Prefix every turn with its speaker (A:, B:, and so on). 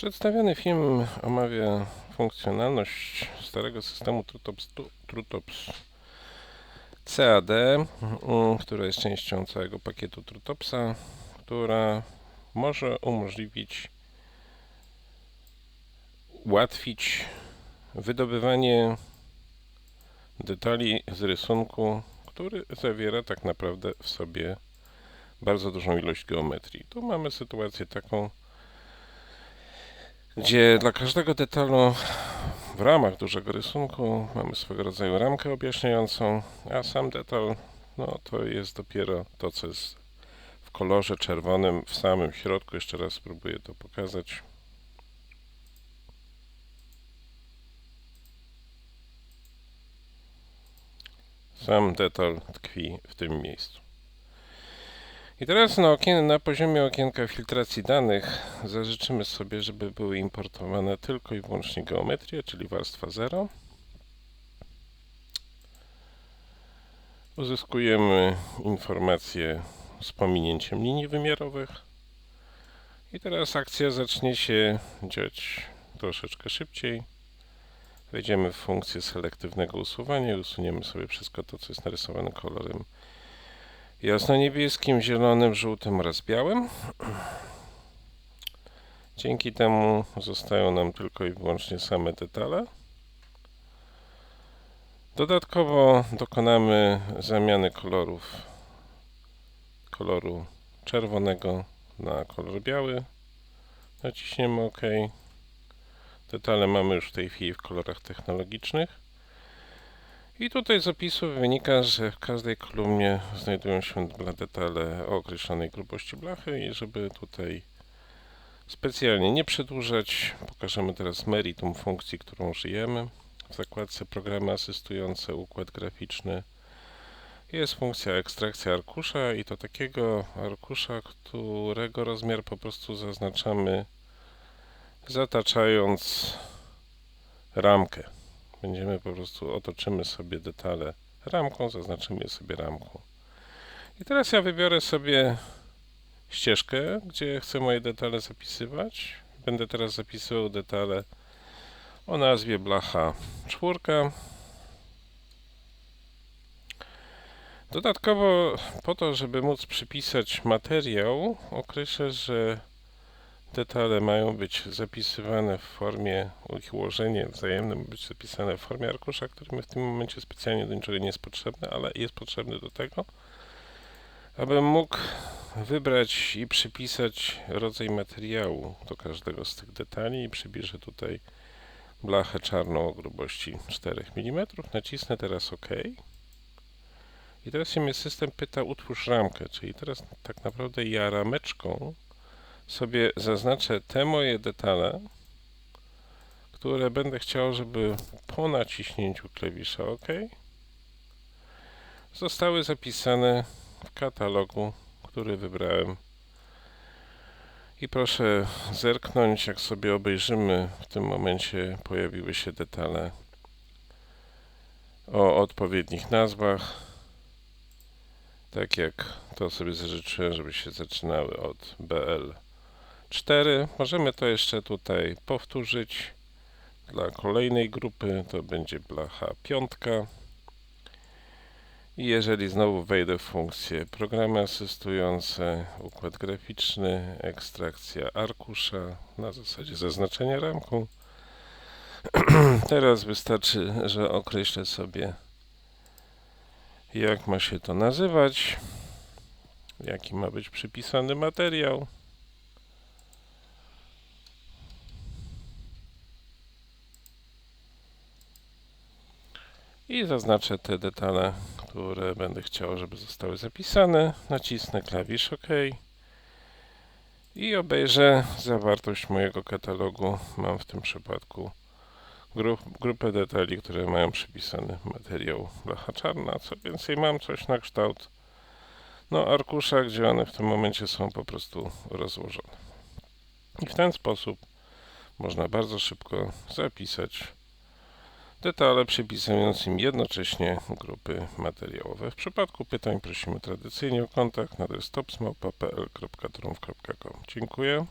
A: Przedstawiony film omawia funkcjonalność starego systemu TrueTops, tu- TrueTops CAD, mm, która jest częścią całego pakietu TrueTopsa, która może umożliwić, ułatwić wydobywanie detali z rysunku, który zawiera tak naprawdę w sobie bardzo dużą ilość geometrii. Tu mamy sytuację taką, gdzie dla każdego detalu w ramach dużego rysunku mamy swego rodzaju ramkę objaśniającą, a sam detal no, to jest dopiero to, co jest w kolorze czerwonym w samym środku. Jeszcze raz spróbuję to pokazać. Sam detal tkwi w tym miejscu. I teraz na, okien, na poziomie okienka filtracji danych zażyczymy sobie, żeby były importowane tylko i wyłącznie geometrie, czyli warstwa 0. Uzyskujemy informacje z pominięciem linii wymiarowych. I teraz akcja zacznie się dziać troszeczkę szybciej. Wejdziemy w funkcję selektywnego usuwania i usuniemy sobie wszystko to, co jest narysowane kolorem jasno-niebieskim, zielonym, żółtym oraz białym. Dzięki temu zostają nam tylko i wyłącznie same detale. Dodatkowo dokonamy zamiany kolorów koloru czerwonego na kolor biały. Naciśniemy OK. Detale mamy już w tej chwili w kolorach technologicznych. I tutaj z opisu wynika, że w każdej kolumnie znajdują się dwa detale o określonej grubości blachy i żeby tutaj specjalnie nie przedłużać, pokażemy teraz meritum funkcji, którą użyjemy. W zakładce programy asystujące układ graficzny jest funkcja ekstrakcja arkusza i to takiego arkusza, którego rozmiar po prostu zaznaczamy zataczając ramkę będziemy po prostu otoczymy sobie detale ramką, zaznaczymy je sobie ramką. I teraz ja wybiorę sobie ścieżkę, gdzie chcę moje detale zapisywać. Będę teraz zapisywał detale o nazwie blacha czwórka. Dodatkowo po to, żeby móc przypisać materiał, określę, że Detale mają być zapisywane w formie, ich ułożenie wzajemne ma być zapisane w formie arkusza, który mi w tym momencie specjalnie do niczego nie jest potrzebny, ale jest potrzebny do tego, abym mógł wybrać i przypisać rodzaj materiału do każdego z tych detali i przybliżę tutaj blachę czarną o grubości 4 mm. Nacisnę teraz OK. I teraz się mnie system pyta utwórz ramkę, czyli teraz tak naprawdę ja rameczką sobie zaznaczę te moje detale, które będę chciał, żeby po naciśnięciu klawisza OK zostały zapisane w katalogu, który wybrałem. I proszę zerknąć, jak sobie obejrzymy, w tym momencie pojawiły się detale o odpowiednich nazwach. Tak jak to sobie zażyczyłem, żeby się zaczynały od BL 4. Możemy to jeszcze tutaj powtórzyć. Dla kolejnej grupy to będzie blacha piątka. I jeżeli znowu wejdę w funkcję programy asystujące, układ graficzny, ekstrakcja arkusza na zasadzie zaznaczenia ramką. Teraz wystarczy, że określę sobie jak ma się to nazywać, jaki ma być przypisany materiał. I zaznaczę te detale, które będę chciał, żeby zostały zapisane. Nacisnę klawisz OK i obejrzę zawartość mojego katalogu. Mam w tym przypadku grup, grupę detali, które mają przypisany materiał blacha czarna. Co więcej, mam coś na kształt no, arkusza, gdzie one w tym momencie są po prostu rozłożone. I w ten sposób można bardzo szybko zapisać detale przypisując im jednocześnie grupy materiałowe. W przypadku pytań prosimy tradycyjnie o kontakt na adres. Dziękuję.